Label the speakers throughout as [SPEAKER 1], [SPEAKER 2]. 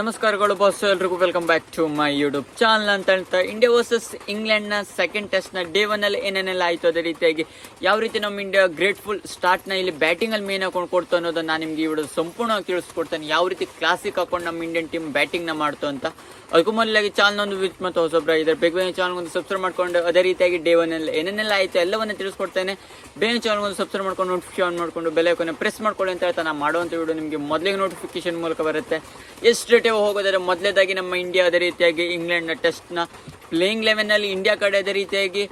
[SPEAKER 1] ನಮಸ್ಕಾರಗಳು ಬಾಸ್ ಎಲ್ರಿಗೂ welcome back to my YouTube channel ಅಂತ ಹೇಳ್ತಾ ಇಂಡಿಯಾ ವರ್ಸಸ್ ಇಂಗ್ಲೆಂಡ್ನ ಸೆಕೆಂಡ್ ಟೆಸ್ಟ್ನ ಡೇ ಒನ್ನಲ್ಲಿ ಏನೇನೆಲ್ಲ ಆಯಿತು ಅದೇ ರೀತಿಯಾಗಿ ಯಾವ ರೀತಿ ನಮ್ಮ ಇಂಡಿಯಾ ಗ್ರೇಟ್ಫುಲ್ ಸ್ಟಾರ್ಟ್ನ ಇಲ್ಲಿ ಬ್ಯಾಟಿಂಗಲ್ಲಿ ಮೇನ್ ಹಾಕೊಂಡು ಕೊಡ್ತು ಅನ್ನೋದನ್ನ ನಾನು ನಿಮಗೆ ವಿಡಿಯೋ ಸಂಪೂರ್ಣವಾಗಿ ತಿಳಿಸ್ಕೊಡ್ತೇನೆ. ಯಾವ ರೀತಿ ಕ್ಲಾಸಿಕ್ ಹಾಕೊಂಡು ನಮ್ಮ ಇಂಡಿಯನ್ ಟೀಮ್ ಬ್ಯಾಟಿಂಗ್ನ ಮಾಡ್ತು ಅಂತ. ಅದಕ್ಕೂ ಮೊದಲಾಗಿ ಚಾನಲ್ ಒಂದು ವಿಚ್ ಮತ್ತು ಹೊಸೊಬ್ಬರ ಇದ್ರೆ. ಬೇಗ ಬೇಗ ಚಾನಲ್ ಒಂದು ಸಬ್ಸ್ಕ್ರೈಬ್ ಮಾಡ್ಕೊಂಡು ಅದೇ ರೀತಿಯಾಗಿ ಡೇ ಒನ್ನಲ್ಲಿ ಏನೇನೆಲ್ಲ ಆಯಿತು ಎಲ್ಲವನ್ನ ತಿಳಿಸ್ಕೊಡ್ತೇನೆ. ಬೇಗ ಚಾನಲ್ ಒಂದು ಸಬ್ಸ್ಕ್ರೈಬ್ ಮಾಡ್ಕೊಂಡು ನೋಟಿಫಿಕೇಶನ್ ಆನ್ ಮಾಡ್ಕೊಂಡು ಬೆಲೆ ಪ್ರೆಸ್ ಮಾಡ್ಕೊಳ್ಳಿ ಅಂತ ಹೇಳ್ತಾ ನಾನು ಮಾಡುವಂಥ ವಿಡಿಯೋ ನಿಮಗೆ ಮೊದಲಿಗೆ ನೋಟಿಫಿಕೇಶನ್ ಮೂಲಕ ಬರುತ್ತೆ. ಎಷ್ಟು ರೇಟೇ ಹೋಗೋದಾದ್ರೆ ಮೊದಲೇದಾಗಿ ನಮ್ಮ ಇಂಡಿಯಾ ಅದೇ ರೀತಿಯಾಗಿ ಇಂಗ್ಲೆಂಡ್ನ ಟೆಸ್ಟ್ನ ಪ್ಲೇಯಿಂಗ್ ಲೆವೆನ್ನಲ್ಲಿ ಇಂಡಿಯಾ ಕಡೆ ಅದೇ ರೀತಿಯಾಗಿ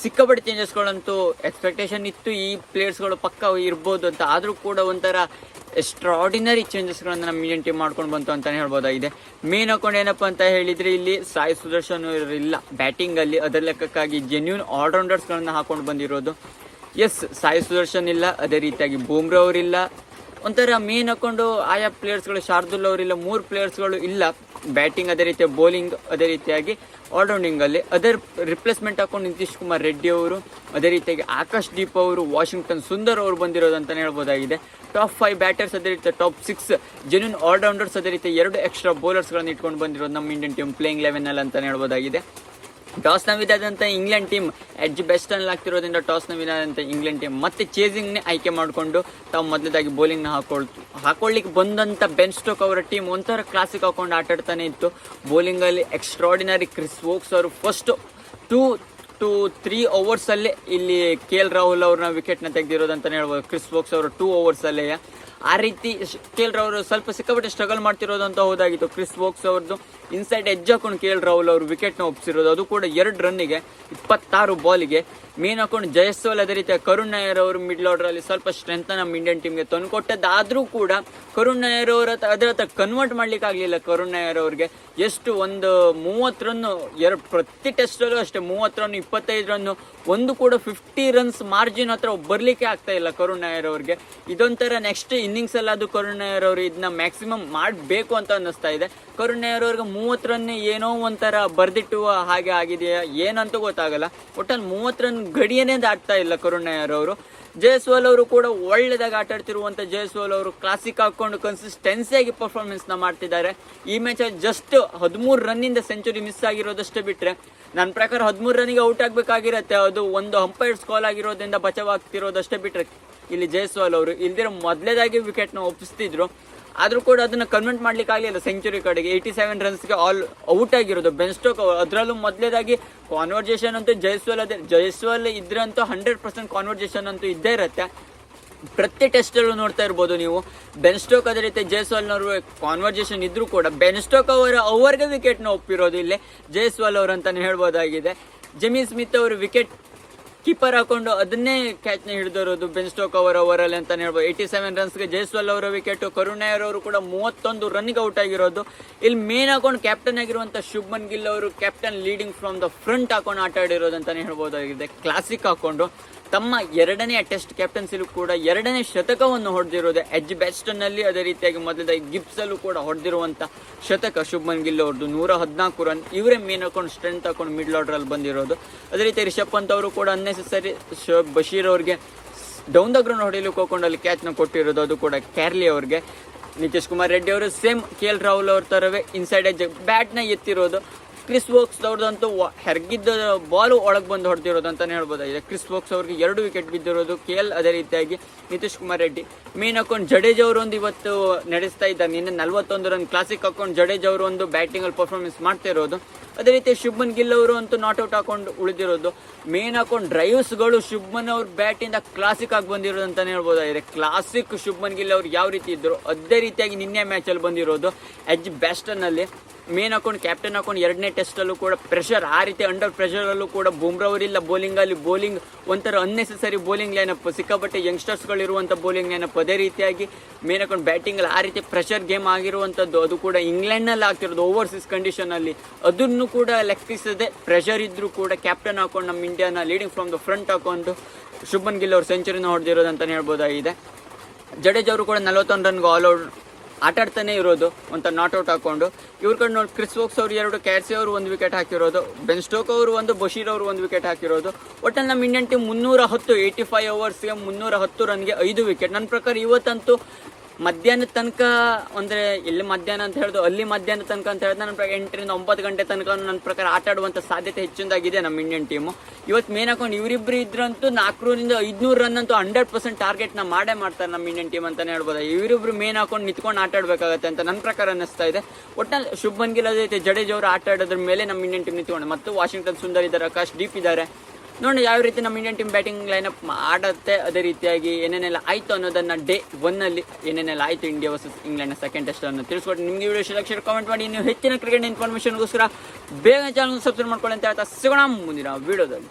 [SPEAKER 1] ಸಿಕ್ಕಾಪಟ್ಟೆ ಚೇಂಜಸ್ಗಳಂತೂ ಎಕ್ಸ್ಪೆಕ್ಟೇಷನ್ ಇತ್ತು. ಈ ಪ್ಲೇಯರ್ಸ್ಗಳು ಪಕ್ಕ ಇರ್ಬೋದು ಅಂತ. ಆದರೂ ಕೂಡ ಒಂಥರ ಎಕ್ಸ್ಟ್ರಾಡಿನರಿ ಚೇಂಜಸ್ಗಳನ್ನು ನಮ್ಮ ಇಂಡಿಯನ್ ಟೀಮ್ ಮಾಡ್ಕೊಂಡು ಬಂತು ಅಂತಲೇ ಹೇಳ್ಬೋದಾಗಿದೆ. ಮೇನ್ ಹಾಕೊಂಡು ಏನಪ್ಪ ಅಂತ ಹೇಳಿದರೆ ಇಲ್ಲಿ ಸಾಯಿ ಸುದರ್ಶನ್ ಇಲ್ಲ ಬ್ಯಾಟಿಂಗಲ್ಲಿ ಅದರ ಲೆಕ್ಕಕ್ಕಾಗಿ ಜೆನ್ಯೂನ್ ಆಲ್ರೌಂಡರ್ಸ್ಗಳನ್ನು ಹಾಕೊಂಡು ಬಂದಿರೋದು. ಎಸ್ ಸಾಯಿ ಸುದರ್ಶನ್ ಇಲ್ಲ. ಅದೇ ರೀತಿಯಾಗಿ ಬೂಮ್ರಾ ಅವರಿಲ್ಲ. ಒಂಥರ ಮೇನ್ ಹಾಕೊಂಡು ಆಯಾ ಪ್ಲೇಯರ್ಸ್ಗಳು ಶಾರ್ದುಲ್ ಅವರಿಲ್ಲ, ಮೂರು ಪ್ಲೇಯರ್ಸ್ಗಳು ಇಲ್ಲ. ಬ್ಯಾಟಿಂಗ್ ಅದೇ ರೀತಿಯ ಬೌಲಿಂಗ್ ಅದೇ ರೀತಿಯಾಗಿ ಆಲ್ರೌಂಡಿಂಗಲ್ಲಿ ಅದರ್ ರಿಪ್ಲೇಸ್ಮೆಂಟ್ ಹಾಕೊಂಡು ನಿತೀಶ್ ಕುಮಾರ್ ರೆಡ್ಡಿ ಅವರು, ಅದೇ ರೀತಿಯಾಗಿ ಆಕಾಶ್ ದೀಪ್ ಅವರು, ವಾಷಿಂಗ್ಟನ್ ಸುಂದರ್ ಅವರು ಬಂದಿರೋದು ಅಂತಲೇ ಹೇಳ್ಬೋದಾಗಿದೆ. ಟಾಪ್ ಫೈವ್ ಬ್ಯಾಟರ್ಸ್ ಅದೇ ರೀತಿ ಟಾಪ್ ಸಿಕ್ಸ್ ಜೆನ್ಯೂನ್ ಆಲ್ರೌಂಡರ್ಸ್ ಅದೇ ರೀತಿ ಎರಡು ಎಕ್ಸ್ಟ್ರಾ ಬೌಲರ್ಸ್ಗಳನ್ನು ಇಟ್ಕೊಂಡು ಬಂದಿರೋದು ನಮ್ಮ ಇಂಡಿಯನ್ ಟೀಮ್ ಪ್ಲೇಯಿಂಗ್ ಲೆವೆನಲ್ಲಿ ಅಂತಲೇ ಹೇಳ್ಬೋದಾಗಿದೆ. ಟಾಸ್ನ ವಿಧಾದಂಥ ಇಂಗ್ಲೆಂಡ್ ಟೀಮ್ ಎಡ್ಜ್ ಬೆಸ್ಟ್ ಅನ್ನು ಆಗ್ತಿರೋದ್ರಿಂದ ಟಾಸ್ನ ವಿಧಾದಂಥ ಇಂಗ್ಲೆಂಡ್ ಟೀಮ್ ಮತ್ತೆ ಚೇಸಿಂಗ್ನೇ ಆಯ್ಕೆ ಮಾಡಿಕೊಂಡು ತಾವು ಮೊದಲದಾಗಿ ಬೌಲಿಂಗ್ನ ಹಾಕೊಳ್ ಹಾಕೊಳ್ಳಿಕ್ಕೆ ಬಂದಂಥ ಬೆನ್ ಸ್ಟೋಕ್ ಅವರ ಟೀಮ್ ಒಂಥರ ಕ್ಲಾಸಿಕ್ ಹಾಕೊಂಡು ಆಟ ಆಡ್ತಾನೆ ಇತ್ತು. ಬೌಲಿಂಗಲ್ಲಿ ಎಕ್ಸ್ಟ್ರಾಡಿನರಿ ಕ್ರಿಸ್ ವೋಕ್ಸ್ ಅವರು ಫಸ್ಟ್ ಟೂ ಟು ತ್ರೀ ಓವರ್ಸಲ್ಲೇ ಇಲ್ಲಿ ಕೆ ಎಲ್ ರಾಹುಲ್ ಅವ್ರನ್ನ ವಿಕೆಟ್ನ ತೆಗೆದಿರೋದು ಅಂತಲೇ ಹೇಳ್ಬೋದು. ಕ್ರಿಸ್ ವೋಕ್ಸ್ ಅವರು ಟೂ ಓವರ್ಸಲ್ಲೇ ಆ ರೀತಿ ಕೆ ಎಲ್ ರಾಹುಲ್ ಸ್ವಲ್ಪ ಸಿಕ್ಕಾಪಟ್ಟೆ ಸ್ಟ್ರಗಲ್ ಮಾಡ್ತಿರೋದು ಹೋದಾಗಿತ್ತು. ಕ್ರಿಸ್ ವೋಕ್ಸ್ ಅವ್ರದ್ದು ಇನ್ಸೈಡ್ ಎಜ್ ಹಾಕೊಂಡು ಕೆ ಎಲ್ ರಾಹುಲ್ ಅವರು ವಿಕೆಟ್ನ ಒಪ್ಸಿರೋದು. ಅದು ಕೂಡ ಎರಡು ರನ್ನಿಗೆ ಇಪ್ಪತ್ತಾರು ಬಾಲಿಗೆ ಮೇನ್ ಹಾಕೊಂಡು ಜಯಸ್ವಾಲ್ ಅದೇ ರೀತಿ ಕರುಣ್ ನಾಯರ್ ಅವರು ಮಿಡ್ಲ್ ಆರ್ಡರಲ್ಲಿ ಸ್ವಲ್ಪ ಸ್ಟ್ರೆಂತ್ ನಮ್ಮ ಇಂಡಿಯನ್ ಟೀಮ್ಗೆ ತಂದುಕೊಟ್ಟದ್ದಾದರೂ ಕೂಡ ಕರುಣ್ ನಾಯರ್ ಅವರ ಅದರ ಹತ್ರ ಕನ್ವರ್ಟ್ ಮಾಡ್ಲಿಕ್ಕೆ ಆಗಲಿಲ್ಲ ಕರುಣ್ ನಾಯರ್ ಅವ್ರಿಗೆ. ಎಷ್ಟು ಒಂದು ಮೂವತ್ತು ರನ್ನು ಎರಡು, ಪ್ರತಿ ಟೆಸ್ಟಲ್ಲೂ ಅಷ್ಟೇ ಮೂವತ್ತು ರನ್ ಇಪ್ಪತ್ತೈದು ರನ್ನು ಒಂದು ಕೂಡ ಫಿಫ್ಟಿ ರನ್ಸ್ ಮಾರ್ಜಿನ್ ಹತ್ರ ಬರಲಿಕ್ಕೆ ಆಗ್ತಾ ಇಲ್ಲ ಕರುಣ್ ನಾಯರ್ ಅವ್ರಿಗೆ. ಇದೊಂಥರ ನೆಕ್ಸ್ಟ್ ಇನ್ನಿಂಗ್ಸ್ ಅಲ್ಲಿ ಅದು ಕರುಣ್ ನಾಯರ್ ಅವರು ಇದನ್ನ ಮ್ಯಾಕ್ಸಿಮಮ್ ಮಾಡಬೇಕು ಅಂತ ಅನ್ನಿಸ್ತಾ ಇದೆ. ಕರುಣ್ ನಾಯರ್ ಅವ್ರಿಗೆ ಮೂವತ್ತು ರನ್ನೇ ಏನೋ ಒಂಥರ ಬರ್ದಿಟ್ಟುವ ಹಾಗೆ ಆಗಿದೆಯಾ? ಏನಂತ ಗೊತ್ತಾಗಲ್ಲ. ಒಟ್ಟಲ್ಲಿ ಮೂವತ್ತು ರನ್ ಗಡಿಯೇ ದಾಟ್ತಾ ಇಲ್ಲ ಕರುಣ್ ನಾಯರ್ ಅವರು ಜಯಸ್ವಾಲ್ ಅವರು ಕೂಡ ಒಳ್ಳೆದಾಗಿ ಆಟ ಆಡ್ತಿರುವಂತ ಜಯಸ್ವಾಲ್ ಅವರು ಕ್ಲಾಸಿಕ್ ಹಾಕೊಂಡು ಕನ್ಸಿಸ್ಟೆನ್ಸಿಯಾಗಿ ಪರ್ಫಾರ್ಮೆನ್ಸ್ನ ಮಾಡ್ತಿದ್ದಾರೆ. ಈ ಮ್ಯಾಚ್ ಜಸ್ಟ್ ಹದಿಮೂರು ರನ್ನಿಂದ ಸೆಂಚುರಿ ಮಿಸ್ ಆಗಿರೋದಷ್ಟೇ ಬಿಟ್ರೆ, ನನ್ನ ಪ್ರಕಾರ ಹದಿಮೂರು ರನ್ನಿಗೆ ಔಟ್ ಆಗಬೇಕಾಗಿರತ್ತೆ. ಅದು ಒಂದು ಅಂಪೈರ್ಸ್ ಕಾಲ್ ಆಗಿರೋದ್ರಿಂದ ಬಚಾವಾಗ್ತಿರೋದಷ್ಟೇ ಬಿಟ್ರೆ, ಇಲ್ಲಿ ಜಯಸ್ವಾಲ್ ಅವರು ಇಲ್ದಿರೋ ಮೊದಲೇದಾಗಿ ವಿಕೆಟ್ನ ಒಪ್ಪಿಸ್ತಿದ್ರು ಆದ್ರೂ ಕೂಡ ಅದನ್ನ ಕನ್ವರ್ಟ್ ಮಾಡ್ಲಿಕ್ಕೆ ಆಗಲಿಲ್ಲ. ಸೆಂಚುರಿ ಕಡೆಗೆ ಏಯ್ಟಿ ಸೆವೆನ್ ರನ್ಸ್ಗೆ ಆಲ್ ಔಟ್ ಆಗಿರೋದು. ಬೆನ್ ಸ್ಟೋಕ್ ಅದರಲ್ಲೂ ಮೊದಲೇದಾಗಿ ಕಾನ್ವರ್ಜೇಷನ್ ಅಂತೂ ಜೈಸ್ವಾಲ್ ಅದೇ. ಜೈಸ್ವಾಲ್ ಇದ್ರಂತೂ ಹಂಡ್ರೆಡ್ ಪರ್ಸೆಂಟ್ ಕಾನ್ವರ್ಜೇಷನ್ ಅಂತೂ ಇದ್ದೇ ಇರುತ್ತೆ. ಪ್ರತಿ ಟೆಸ್ಟಲ್ಲೂ ನೋಡ್ತಾ ಇರ್ಬೋದು ನೀವು. ಬೆನ್ ಸ್ಟೋಕ್ ಅದೇ ರೀತಿ ಜೈಸ್ವಾಲ್ನವರು ಕಾನ್ವರ್ಜೇಷನ್ ಇದ್ರೂ ಕೂಡ ಬೆನ್ ಸ್ಟೋಕ್ ಅವರ ಅವರಿಗೆ ವಿಕೆಟ್ನ ಒಪ್ಪಿರೋದು ಇಲ್ಲೇ. ಜಯಸ್ವಾಲ್ ಅವರು ಅಂತಲೇ ಹೇಳ್ಬೋದಾಗಿದೆ. ಜಮೀನ್ ಸ್ಮಿತ್ ಅವರು ವಿಕೆಟ್ ಕೀಪರ್ ಹಾಕೊಂಡು ಅದನ್ನೇ ಕ್ಯಾಚ್ನ ಹಿಡಿದಿರೋದು ಬೆನ್ ಸ್ಟೋಕ್ ಅವರ ಓವರಲ್ಲಿ ಅಂತ ಹೇಳ್ಬೋದು. ಏಯ್ಟಿ ಸೆವೆನ್ ರನ್ಸ್ಗೆ ಜೈಸ್ವಾಲ್ ಅವರ ವಿಕೆಟ್ ಕರುಣಾಯರ್ ಅವರು ಕೂಡ ಮೂವತ್ತೊಂದು ರನ್ಗೆ ಔಟ್ ಆಗಿರೋದು. ಇಲ್ಲಿ ಮೇನ್ ಹಾಕೊಂಡು ಕ್ಯಾಪ್ಟನ್ ಆಗಿರುವಂಥ ಶುಭ್ಮನ್ ಗಿಲ್ ಅವರು captain leading from the front ಹಾಕೊಂಡು ಆಟ ಆಡಿರೋದು ಅಂತಾನೆ ಹೇಳ್ಬೋದಾಗಿದೆ. ಕ್ಲಾಸಿಕ್ ಹಾಕೊಂಡು. ತಮ್ಮ ಎರಡನೇ ಟೆಸ್ಟ್ ಕ್ಯಾಪ್ಟನ್ಸಿಲೂ ಕೂಡ ಎರಡನೇ ಶತಕವನ್ನು ಹೊಡೆದಿರೋದು ಎಜ್ ಬ್ಯಾಸ್ಟನ್ನಲ್ಲಿ ಅದೇ ರೀತಿಯಾಗಿ ಮೊದಲಾಗಿ ಗಿಬ್ಸಲ್ಲೂ ಕೂಡ ಹೊಡೆದಿರುವಂಥ ಶತಕ ಶುಭ್ಮನ್ ಗಿಲ್ ಅವ್ರದ್ದು. ನೂರ ಹದಿನಾಲ್ಕು ರನ್. ಇವರೇ ಮೇನ್ ಹಾಕೊಂಡು ಸ್ಟ್ರೆಂತ್ ಹಾಕೊಂಡು ಮಿಡ್ಲ್ ಆರ್ಡ್ರಲ್ಲಿ ಬಂದಿರೋದು. ಅದೇ ರೀತಿ ರಿಷಬ್ ಪಂತ್ ಅವರು ಕೂಡ ಅನ್ನೆಸೆಸರಿ ಶೋಬ್ ಬಶೀರ್ ಅವ್ರಿಗೆ ಡೌನ್ ದ ಗ್ರೌಂಡ್ ಹೊಡೆಯಲಿಕ್ಕೆ ಹೋಗ್ಕೊಂಡು ಅಲ್ಲಿ ಕ್ಯಾಚ್ನ ಕೊಟ್ಟಿರೋದು. ಅದು ಕೂಡ ಕ್ಯಾರ್ಲಿ ಅವ್ರಿಗೆ. ನಿತೀಶ್ ಕುಮಾರ್ ರೆಡ್ಡಿ ಅವರು ಸೇಮ್ ಕೆ ಎಲ್ ರಾಹುಲ್ ಅವ್ರ ಥರವೇ ಇನ್ಸೈಡ್ ಎಜ್ ಬ್ಯಾಟ್ನ ಎತ್ತಿರೋದು. ಕ್ರಿಸ್ ವೋಕ್ಸ್ ಅವ್ರದ್ದಂತೂ ಹೆರ್ಗಿದ್ದ ಬಾಲು ಒಳಗೆ ಬಂದು ಹೊಡೆದಿರೋದು ಅಂತಾನೆ ಹೇಳ್ಬೋದಾಗಿದೆ ಕ್ರಿಸ್ ವೋಕ್ಸ್ ಅವ್ರಿಗೆ ಎರಡು ವಿಕೆಟ್ ಬಿದ್ದಿರೋದು ಕೆ ಎಲ್ ಅದೇ ರೀತಿಯಾಗಿ ನಿತೀಶ್ ಕುಮಾರ್ ರೆಡ್ಡಿ. ಮೇನ್ ಹಾಕೊಂಡು ಜಡೇಜ್ ಅವರೊಂದು ಇವತ್ತು ನಡೆಸ್ತಾ ಇದ್ದಾರೆ ನಿನ್ನೆ ನಲ್ವತ್ತೊಂದು ರನ್ ಕ್ಲಾಸಿಕ್ ಹಾಕೊಂಡು ಜಡೇಜ್ ಅವರು ಒಂದು ಬ್ಯಾಟಿಂಗಲ್ಲಿ ಪರ್ಫಾರ್ಮೆನ್ಸ್ ಮಾಡ್ತಾ ಇರೋದು ಅದೇ ರೀತಿ ಶುಭ್ಮನ್ ಗಿಲ್ ಅವರು ಅಂತೂ ನಾಟ್ ಔಟ್ ಹಾಕೊಂಡು ಉಳಿದಿರೋದು. ಮೇನ್ ಹಾಕೊಂಡು ಡ್ರೈವ್ಸ್ಗಳು ಶುಭ್ಮನ್ ಅವ್ರ ಬ್ಯಾಟಿಂದ ಕ್ಲಾಸಿಕ್ ಆಗಿ ಬಂದಿರೋದು ಅಂತಾನೆ ಹೇಳ್ಬೋದಾಗಿದೆ ಕ್ಲಾಸಿಕ್ ಶುಭ್ಮನ್ ಗಿಲ್ ಅವ್ರು ಯಾವ ರೀತಿ ಇದ್ರು ಅದೇ ರೀತಿಯಾಗಿ ನಿನ್ನೆ ಮ್ಯಾಚಲ್ಲಿ ಬಂದಿರೋದು. ಎಜ್ ಬ್ಯಾಸ್ಟನ್ನಲ್ಲಿ ಮೇನ್ ಹಾಕೊಂಡು ಕ್ಯಾಪ್ಟನ್ ಹಾಕೊಂಡು ಎರಡನೇ ಟೆಸ್ಟಲ್ಲೂ ಕೂಡ ಪ್ರೆಷರ್ ಆ ರೀತಿ ಅಂಡರ್ ಪ್ರೆಷರಲ್ಲೂ ಕೂಡ ಬುಮ್ರಾ ಅವರಿಲ್ಲ ಬೌಲಿಂಗಲ್ಲಿ ಬೌಲಿಂಗ್ ಒಂಥರ ಅನ್ನೆಸೆಸರಿ ಬೌಲಿಂಗ್ ಲೈನಪ್ ಸಿಕ್ಕಾಪಟ್ಟೆ ಯಂಗ್ಸ್ಟರ್ಸ್ಗಳು ಇರುವಂತ ಬೌಲಿಂಗ್ ಲೈನಪ್ ಅದೇ ರೀತಿಯಾಗಿ ಮೇನ್ ಹಾಕೊಂಡು ಬ್ಯಾಟಿಂಗಲ್ಲಿ ಆ ರೀತಿ ಪ್ರೆಷರ್ ಗೇಮ್ ಆಗಿರುವಂಥದ್ದು ಅದು ಕೂಡ ಇಂಗ್ಲೆಂಡ್ನಲ್ಲಿ ಆಗ್ತಿರೋದು ಓವರ್ಸೀಸ್ ಕಂಡೀಷನಲ್ಲಿ ಅದನ್ನು ಕೂಡ ಲೆಕ್ಕಿಸದೆ ಪ್ರೆಷರ್ ಇದ್ದರೂ ಕೂಡ ಕ್ಯಾಪ್ಟನ್ ಹಾಕೊಂಡು ನಮ್ಮ ಇಂಡಿಯಾನ ಲೀಡಿಂಗ್ ಫ್ರಮ್ ದ ಫ್ರಂಟ್ ಹಾಕೊಂಡು ಶುಭನ್ ಗಿಲ್ ಅವರು ಸೆಂಚುರಿನ ಹೊಡೆದಿರೋದು ಅಂತಲೇ ಹೇಳ್ಬೋದಾಗಿದೆ. ಜಡೇಜ್ ಅವರು ಕೂಡ ನಲವತ್ತೊಂದು ರನ್ಗೆ ಆಲ್ ಔಟ್ ಆಟ ಆಡ್ತಾನೆ ಇರೋದು ಅಂತ ನಾಟ್ ಔಟ್ ಹಾಕೊಂಡು. ಇವ್ರ ಕಡೆ ನೋಡಿ ಕ್ರಿಸ್ ವೋಕ್ಸ್ ಅವರು ಎರಡು ಕ್ಯಾಟ್ಸಿ ಅವರು ಒಂದು ವಿಕೆಟ್ ಹಾಕಿರೋದು. ಬೆನ್ ಸ್ಟೋಕ್ ಅವರು ಒಂದು ಬಶೀರ್ ಅವರು ಒಂದು ವಿಕೆಟ್ ಹಾಕಿರೋದು. ಒಟ್ಟಲ್ಲಿ ನಮ್ಮ ಇಂಡಿಯನ್ ಟೀಮ್ ಮುನ್ನೂರ ಹತ್ತು ಏಯ್ಟಿ ಫೈವ್ ಓವರ್ಸ್ಗೆ ಮುನ್ನೂರ ಹತ್ತು ರನ್ಗೆ ಐದು ವಿಕೆಟ್ ನನ್ನ ಪ್ರಕಾರ ಇವತ್ತಂತೂ ಮಧ್ಯಾಹ್ನದ ತನಕ ಅಂದ್ರೆ ಎಲ್ಲಿ ಮಧ್ಯಾಹ್ನ ಅಂತ ಹೇಳಿದ್ರು ಅಲ್ಲಿ ಮಧ್ಯಾಹ್ನ ತನಕ ಅಂತ ಹೇಳಿದ್ರೆ ನನ್ನ ಪ್ರಕಾರ ಎಂಟರಿಂದ ಒಂಬತ್ತು ಗಂಟೆ ತನಕ ನನ್ನ ಪ್ರಕಾರ ಆಟ ಆಡುವಂಥ ಸಾಧ್ಯತೆ ಹೆಚ್ಚಿನದಾಗಿದೆ ನಮ್ಮ ಇಂಡಿಯನ್ ಟೀಮು ಇವತ್ತು ಮೇನ್ ಹಾಕೊಂಡು ಇವರಿಬ್ರು ಇದ್ರಂತೂ ನಾಲ್ಕರಿಂದ ಐದ್ನೂರು ರನ್ ಅಂತೂ ಹಂಡ್ರೆಡ್ ಪರ್ಸೆಂಟ್ ಟಾರ್ಗೆಟ್ನ ಮಾಡೇ ಮಾಡ್ತಾರೆ ನಮ್ಮ ಇಂಡಿಯನ್ ಟೀಮ್ ಅಂತಾನೆ ಹೇಳ್ಬೋದು. ಇವರಿಬ್ರು ಮೇನ್ ಹಾಕೊಂಡು ನಿಂತ್ಕೊಂಡು ಆಟ ಆಡ್ಬೇಕಾಗತ್ತೆ ಅಂತ ನನ್ನ ಪ್ರಕಾರ ಅನ್ನಿಸ್ತಾ ಇದೆ. ಒಟ್ಟಿನಲ್ಲಿ ಶುಭನ್ ಗಿಲ್ ಅದೇ ಜಡೇಜ್ ಅವರು ಆಟ ಆಡೋದ್ರ ಮೇಲೆ ನಮ್ಮ ಇಂಡಿಯನ್ ಟೀಮ್ ನಿಂತ್ಕೊಂಡು ಮತ್ತು ವಾಷಿಂಗ್ಟನ್ ಸುಂದರ್ ಇದ್ದಾರೆ, ಆಕಾಶ್ ಡೀಪ್ ಇದ್ದಾರೆ. ನೋಡಿ, ಯಾವ ರೀತಿ ನಮ್ಮ ಇಂಡಿಯನ್ ಟೀಮ್ ಬ್ಯಾಟಿಂಗ್ ಲೈನಪ್ ಆಡುತ್ತೆ ಅದೇ ರೀತಿಯಾಗಿ ಏನೇನೆಲ್ಲ ಆಯಿತು ಅನ್ನೋದನ್ನು ಡೇ ಒನ್ನಲ್ಲಿ ಏನೇನೆಲ್ಲ ಆಯಿತು ಇಂಡಿಯಾ ವರ್ಸಸ್ ಇಂಗ್ಲೆಂಡ್ನ ಸೆಕೆಂಡ್ ಟೆಸ್ಟ್ ಅನ್ನು ತಿಳಿಸ್ಕೊಟ್ಟು ನಿಮಗೆ ವಿಡಿಯೋ ಇಷ್ಟ ಕಾಮೆಂಟ್ ಮಾಡಿ. ನೀವು ಹೆಚ್ಚಿನ ಕ್ರಿಕೆಟ್ ಇನ್ಫಾರ್ಮೇಷನ್ಗೋಸ್ಕರ ಬೇಗ ಚಾನಲ್ ಸಬ್ಸ್ಕ್ರೈಬ್ ಮಾಡ್ಕೊಳ್ಳಿ ಅಂತ ಹೇಳ್ತಾ ಸಿಗೋಣ ಮುಂದಿನ ವಿಡಿಯೋದಲ್ಲಿ